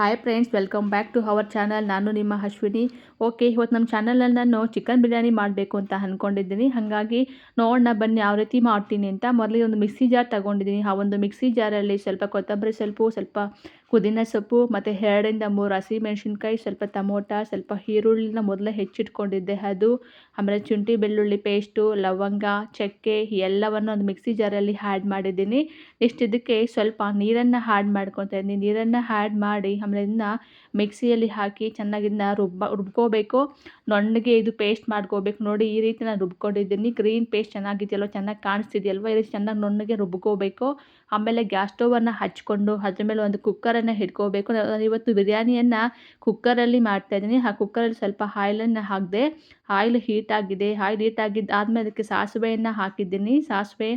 Hi friends welcome back to our channel ನಾನು ನಿಮ್ಮ Ashwini. Okay ಇವತ್ತು ನಮ್ಮ ಚಾನಲಲ್ಲಿ ನಾನು ಚಿಕನ್ ಬಿರಿಯಾನಿ ಮಾಡಬೇಕು ಅಂತ ಅಂದ್ಕೊಂಡಿದ್ದೀನಿ ಹಾಗಾಗಿ ನೋಡೋಣ, ಬನ್ನಿ ಯಾವ ರೀತಿ ಮಾಡ್ತೀನಿ ಅಂತ. ಮೊದಲಿಗೆ ಒಂದು ಮಿಕ್ಸಿ ಜಾರ್ ತೊಗೊಂಡಿದ್ದೀನಿ. ಆ ಒಂದು ಮಿಕ್ಸಿ ಜಾರಲ್ಲಿ ಸ್ವಲ್ಪ ಕೊತ್ತಂಬರಿ ಸ್ವಲ್ಪ ಸ್ವಲ್ಪ ಪುದೀನ ಸೊಪ್ಪು ಮತ್ತು ಎರಡರಿಂದ ಮೂರು ಹಸಿಮೆಣ್ಸಿನ್ಕಾಯಿ ಸ್ವಲ್ಪ ಟಮೋಟ, ಸ್ವಲ್ಪ ಈರುಳ್ಳಿನ ಮೊದಲೇ ಹೆಚ್ಚಿಟ್ಕೊಂಡಿದ್ದೆ. ಅದು ಆಮೇಲೆ ಶುಂಠಿ, ಬೆಳ್ಳುಳ್ಳಿ ಪೇಸ್ಟು, ಲವಂಗ, ಚಕ್ಕೆ ಎಲ್ಲವನ್ನು ಒಂದು ಮಿಕ್ಸಿ ಜಾರಲ್ಲಿ ಆ್ಯಡ್ ಮಾಡಿದ್ದೀನಿ. ನೆಕ್ಸ್ಟ್ ಇದಕ್ಕೆ ಸ್ವಲ್ಪ ನೀರನ್ನು ಆ್ಯಡ್ ಮಾಡ್ಕೊತಾ ಇದ್ದೀನಿ. ನೀರನ್ನು ಆ್ಯಡ್ ಮಾಡಿ ಆಮೇಲೆ ಇದನ್ನ ಮಿಕ್ಸಿಯಲ್ಲಿ ಹಾಕಿ ಚೆನ್ನಾಗಿ ಇದನ್ನ ರುಬ್ಬ, ರುಬ್ಕೋಬೇಕು. ನೊಣ್ಣಗೆ ಇದು ಪೇಸ್ಟ್ ಮಾಡ್ಕೋಬೇಕು. ನೋಡಿ ಈ ರೀತಿ ನಾನು ರುಬ್ಕೊಂಡಿದ್ದೀನಿ. ಗ್ರೀನ್ ಪೇಸ್ಟ್ ಚೆನ್ನಾಗಿದೆಯಲ್ವ? ಚೆನ್ನಾಗಿ ಕಾಣಿಸ್ತಿದೆಯಲ್ವ? ಈ ರೀತಿ ಚೆನ್ನಾಗಿ ನೊಣ್ಣಗೆ ರುಬ್ಕೋಬೇಕು. ಆಮೇಲೆ ಗ್ಯಾಸ್ ಸ್ಟೋವನ್ನು ಹಚ್ಕೊಂಡು ಅದ್ರ ಮೇಲೆ ಒಂದು ಕುಕ್ಕರನ್ನು ಹಿಡ್ಕೋಬೇಕು. ನಾನು ಇವತ್ತು ಬಿರಿಯಾನಿಯನ್ನು ಕುಕ್ಕರಲ್ಲಿ ಮಾಡ್ತಾಯಿದ್ದೀನಿ ಆ ಕುಕ್ಕರಲ್ಲಿ ಸ್ವಲ್ಪ ಆಯಿಲನ್ನು ಹಾಕಿದೆ, ಆಯಿಲ್ ಹೀಟ್ ಆಗಿದೆ. ಆಯಿಲ್ ಹೀಟ್ ಆಗಿದ್ದು ಆದಮೇಲೆ ಅದಕ್ಕೆ ಸಾಸಿವೆಯನ್ನು ಹಾಕಿದ್ದೀನಿ. ಸಾಸಿವೆ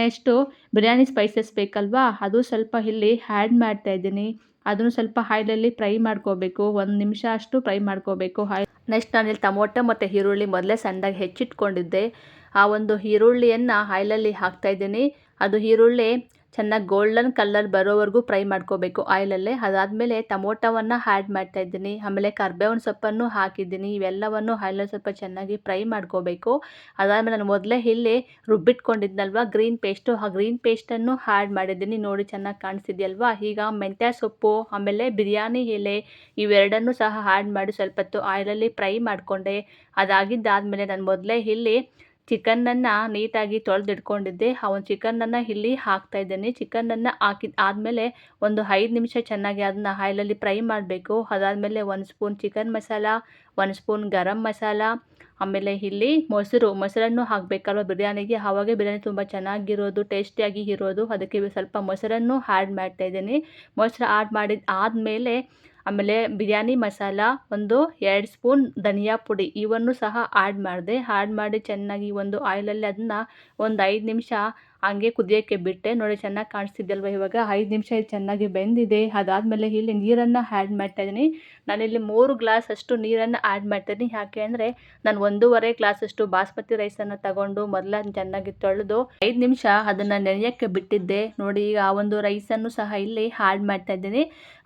ನೆಕ್ಸ್ಟು ಬಿರಿಯಾನಿ ಸ್ಪೈಸಸ್ ಬೇಕಲ್ವಾ? ಅದು ಸ್ವಲ್ಪ ಇಲ್ಲಿ ಆ್ಯಡ್ ಮಾಡ್ತಾಯಿದ್ದೀನಿ ಅದನ್ನು ಸ್ವಲ್ಪ ಆಯಿಲಲ್ಲಿ ಫ್ರೈ ಮಾಡ್ಕೋಬೇಕು. ಒಂದು ನಿಮಿಷ ಅಷ್ಟು ಫ್ರೈ ಮಾಡ್ಕೋಬೇಕು. ಆಯ್ ನೆಕ್ಸ್ಟ್ ನಾನಿಲ್ಲಿ ಟೊಮೊಟೊ ಮತ್ತು ಈರುಳ್ಳಿ ಮೊದಲೇ ಸಣ್ಣದಾಗಿ ಹೆಚ್ಚಿಟ್ಕೊಂಡಿದ್ದೆ. ಆ ಒಂದು ಈರುಳ್ಳಿಯನ್ನು ಆಯಿಲಲ್ಲಿ ಹಾಕ್ತಾಯಿದ್ದೀನಿ ಅದು ಈರುಳ್ಳಿ ಚೆನ್ನಾಗಿ ಗೋಲ್ಡನ್ ಕಲರ್ ಬರೋವರೆಗೂ ಫ್ರೈ ಮಾಡ್ಕೋಬೇಕು. ಆಯಿಲಲ್ಲೇ ಅದಾದಮೇಲೆ ಟಮೋಟವನ್ನು ಆ್ಯಡ್ ಮಾಡ್ತಾಯಿದ್ದೀನಿ ಆಮೇಲೆ ಕರ್ಬೇವಿನ ಸೊಪ್ಪನ್ನು ಹಾಕಿದ್ದೀನಿ. ಇವೆಲ್ಲವನ್ನು ಆಯಿಲಲ್ಲಿ ಸ್ವಲ್ಪ ಚೆನ್ನಾಗಿ ಫ್ರೈ ಮಾಡ್ಕೋಬೇಕು. ಅದಾದಮೇಲೆ ನಾನು ಮೊದಲೇ ಇಲ್ಲಿ ರುಬ್ಬಿಟ್ಕೊಂಡಿದ್ನಲ್ವ ಗ್ರೀನ್ ಪೇಸ್ಟು ಆ ಗ್ರೀನ್ ಪೇಸ್ಟನ್ನು ಆ್ಯಡ್ ಮಾಡಿದ್ದೀನಿ. ನೋಡಿ ಚೆನ್ನಾಗಿ ಕಾಣಿಸ್ತಿದೆಯಲ್ವಾ ಈಗ ಮೆಂತ್ಯ ಸೊಪ್ಪು, ಆಮೇಲೆ ಬಿರಿಯಾನಿ ಎಲೆ ಇವೆರಡನ್ನು ಸಹ ಆ್ಯಡ್ ಮಾಡಿ ಸ್ವಲ್ಪ ಹೊತ್ತು ಆಯಿಲಲ್ಲಿ ಫ್ರೈ ಮಾಡಿಕೊಂಡೆ. ಅದಾಗಿದ್ದಾದಮೇಲೆ ನಾನು ಮೊದಲೇ ಇಲ್ಲಿ ಚಿಕನ್ನನ್ನು ನೀಟಾಗಿ ತೊಳೆದಿಟ್ಕೊಂಡಿದ್ದೆ. ಆ ಒಂದು ಚಿಕನನ್ನು ಇಲ್ಲಿ ಹಾಕ್ತಾ ಇದ್ದೇನೆ. ಚಿಕನನ್ನು ಹಾಕಿದ ಆದಮೇಲೆ ಒಂದು ಐದು ನಿಮಿಷ ಚೆನ್ನಾಗಿ ಅದನ್ನು ಆಯಿಲಲ್ಲಿ ಫ್ರೈ ಮಾಡಬೇಕು. ಅದಾದಮೇಲೆ ಒಂದು ಸ್ಪೂನ್ ಚಿಕನ್ ಮಸಾಲ, ಒಂದು ಸ್ಪೂನ್ ಗರಂ ಮಸಾಲ, ಆಮೇಲೆ ಇಲ್ಲಿ ಮೊಸರು. ಮೊಸರನ್ನು ಹಾಕಬೇಕಲ್ವ ಬಿರಿಯಾನಿಗೆ? ಆವಾಗ ಬಿರಿಯಾನಿ ತುಂಬ ಚೆನ್ನಾಗಿರೋದು, ಟೇಸ್ಟಿಯಾಗಿ ಇರೋದು. ಅದಕ್ಕೆ ಸ್ವಲ್ಪ ಮೊಸರನ್ನು ಆ್ಯಡ್ ಮಾಡ್ತಾಯಿದ್ದೀನಿ ಮೊಸರು ಆ್ಯಡ್ ಮಾಡಿದ ಆದಮೇಲೆ ಆಮೇಲೆ ಬಿರಿಯಾನಿ ಮಸಾಲ ಒಂದು ಎರಡು ಸ್ಪೂನ್ ಧನಿಯಾ ಪುಡಿ, ಇವನ್ನು ಸಹ ಆ್ಯಡ್ ಮಾಡಿದೆ. ಆ್ಯಡ್ ಮಾಡಿ ಚೆನ್ನಾಗಿ ಒಂದು ಆಯಿಲಲ್ಲಿ ಅದನ್ನ ಒಂದು ಐದು ನಿಮಿಷ ಹಂಗೆ ಕುದಿಯೋಕ್ಕೆ ಬಿಟ್ಟೆ. ನೋಡಿ, ಚೆನ್ನಾಗಿ ಕಾಣಿಸ್ತಿದ್ದಲ್ವ ಇವಾಗ? ಐದು ನಿಮಿಷ ಇದು ಚೆನ್ನಾಗಿ ಬೆಂದಿದೆ. ಅದಾದಮೇಲೆ ಇಲ್ಲಿ ನೀರನ್ನು ಆ್ಯಡ್ ಮಾಡ್ತಾಯಿದ್ದೀನಿ. ನಾನಿಲ್ಲಿ ಮೂರು ಗ್ಲಾಸ್ ಅಷ್ಟು ನೀರನ್ನು ಆ್ಯಡ್ ಮಾಡ್ತಾಯಿದ್ದೀನಿ. ಯಾಕೆ ಅಂದರೆ, ನಾನು ಒಂದೂವರೆ ಗ್ಲಾಸ್ ಅಷ್ಟು ಬಾಸ್ಮತಿ ರೈಸನ್ನು ತಗೊಂಡು ಮೊದಲ ಚೆನ್ನಾಗಿ ತೊಳೆದು ಐದು ನಿಮಿಷ ಅದನ್ನು ನೆನೆಯೋಕ್ಕೆ ಬಿಟ್ಟಿದ್ದೆ. ನೋಡಿ, ಈಗ ಆ ಒಂದು ರೈಸನ್ನು ಸಹ ಇಲ್ಲಿ ಆ್ಯಡ್ ಮಾಡ್ತಾಯಿದ್ದೀನಿ.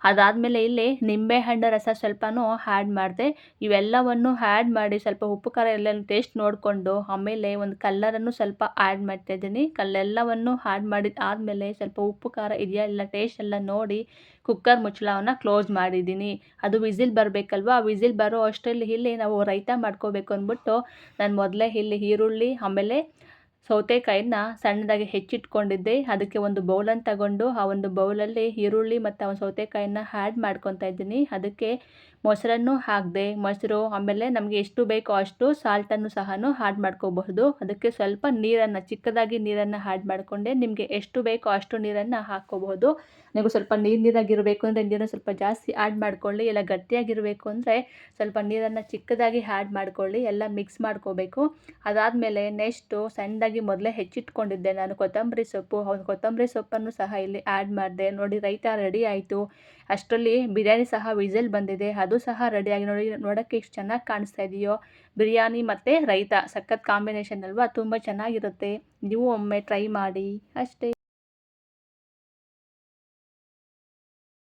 ಅದಾದಮೇಲೆ ಇಲ್ಲಿ ನಿಂಬೆಹಣ್ಣು ರಸ ಸ್ವಲ್ಪನೂ ಆ್ಯಡ್ ಮಾಡಿದೆ. ಇವೆಲ್ಲವನ್ನು ಆ್ಯಡ್ ಮಾಡಿ ಸ್ವಲ್ಪ ಉಪ್ಪು ಖಾರ ಎಲ್ಲ ಟೇಸ್ಟ್ ನೋಡಿಕೊಂಡು ಆಮೇಲೆ ಒಂದು ಕಲ್ಲರನ್ನು ಸ್ವಲ್ಪ ಆ್ಯಡ್ ಮಾಡ್ತಾಯಿದ್ದೀನಿ. ಕಲ್ಲೆಲ್ಲವನ್ನು ಆ್ಯಡ್ ಮಾಡಿದ ಆದಮೇಲೆ ಸ್ವಲ್ಪ ಉಪ್ಪು, ಖಾರ ಇದೆಯಾ ಇಲ್ಲ ಟೇಸ್ಟ್ ಎಲ್ಲ ನೋಡಿ ಕುಕ್ಕರ್ ಮುಚ್ಚಳವನ್ನು ಕ್ಲೋಸ್ ಮಾಡಿದ್ದೀನಿ. ಅದು ವಿಸಿಲ್ ಬರಬೇಕಲ್ವ? ಆ ವಿಸಿಲ್ ಬರೋ ಅಷ್ಟರಲ್ಲಿ ಇಲ್ಲಿ ನಾವು ರೈತ ಮಾಡ್ಕೋಬೇಕು ಅಂದ್ಬಿಟ್ಟು ನಾನು ಮೊದಲೇ ಇಲ್ಲಿ ಈರುಳ್ಳಿ, ಆಮೇಲೆ ಸೌತೆಕಾಯಿನ ಸಣ್ಣದಾಗಿ ಹೆಚ್ಚಿಟ್ಕೊಂಡಿದ್ದೆ. ಅದಕ್ಕೆ ಒಂದು ಬೌಲನ್ನು ತಗೊಂಡು ಆ ಒಂದು ಬೌಲಲ್ಲಿ ಈರುಳ್ಳಿ ಮತ್ತು ಆ ಸೌತೆಕಾಯಿನ ಆ್ಯಡ್ ಮಾಡ್ಕೊತಾ ಇದ್ದೀನಿ. ಅದಕ್ಕೆ ಮೊಸರನ್ನು ಹಾಕಿದೆ, ಮೊಸರು ಆಮೇಲೆ ನಮಗೆ ಎಷ್ಟು ಬೇಕೋ ಅಷ್ಟು ಸಾಲ್ಟನ್ನು ಸಹ ಹಾಡ್ ಮಾಡ್ಕೋಬಹುದು. ಅದಕ್ಕೆ ಸ್ವಲ್ಪ ನೀರನ್ನು, ಚಿಕ್ಕದಾಗಿ ನೀರನ್ನು ಆ್ಯಡ್ ಮಾಡಿಕೊಂಡೆ ನಿಮಗೆ ಎಷ್ಟು ಬೇಕೋ ಅಷ್ಟು ನೀರನ್ನು ಹಾಕ್ಕೋಬಹುದು. ನೀವು ಸ್ವಲ್ಪ ನೀರು ನೀರಾಗಿರಬೇಕು ಅಂದರೆ ನೀರನ್ನು ಸ್ವಲ್ಪ ಜಾಸ್ತಿ ಆ್ಯಡ್ ಮಾಡ್ಕೊಳ್ಳಿ ಇಲ್ಲ ಗಟ್ಟಿಯಾಗಿರಬೇಕು ಅಂದರೆ ಸ್ವಲ್ಪ ನೀರನ್ನು ಚಿಕ್ಕದಾಗಿ ಆ್ಯಡ್ ಮಾಡ್ಕೊಳ್ಳಿ, ಎಲ್ಲ ಮಿಕ್ಸ್ ಮಾಡ್ಕೋಬೇಕು. ಅದಾದಮೇಲೆ ನೆಕ್ಸ್ಟು ಸಣ್ಣದಾಗಿ ಮೊದಲೇ ಹೆಚ್ಚಿಟ್ಕೊಂಡಿದ್ದೆ ನಾನು ಕೊತ್ತಂಬರಿ ಸೊಪ್ಪು. ಕೊತ್ತಂಬರಿ ಸೊಪ್ಪನ್ನು ಸಹ ಇಲ್ಲಿ ಆ್ಯಡ್ ಮಾಡಿದೆ. ನೋಡಿ ರೈತ ರೆಡಿ ಆಯಿತು. ಅಷ್ಟರಲ್ಲಿ ಬಿರಿಯಾನಿ ಸಹ ವಿಜಲ್ ಬಂದಿದೆ. ಅದು ಸಹ ರೆಡಿಯಾಗಿ ನೋಡಿ ನೋಡೋಕ್ಕೆ ಎಷ್ಟು ಚೆನ್ನಾಗಿ ಕಾಣಿಸ್ತಾ ಇದೆಯೋ? ಬಿರಿಯಾನಿ ಮತ್ತು ರೈತ. ಸಖತ್ ಕಾಂಬಿನೇಷನ್ ಅಲ್ವಾ? ತುಂಬ ಚೆನ್ನಾಗಿರುತ್ತೆ. ನೀವು ಒಮ್ಮೆ ಟ್ರೈ ಮಾಡಿ. ಅಷ್ಟೇ.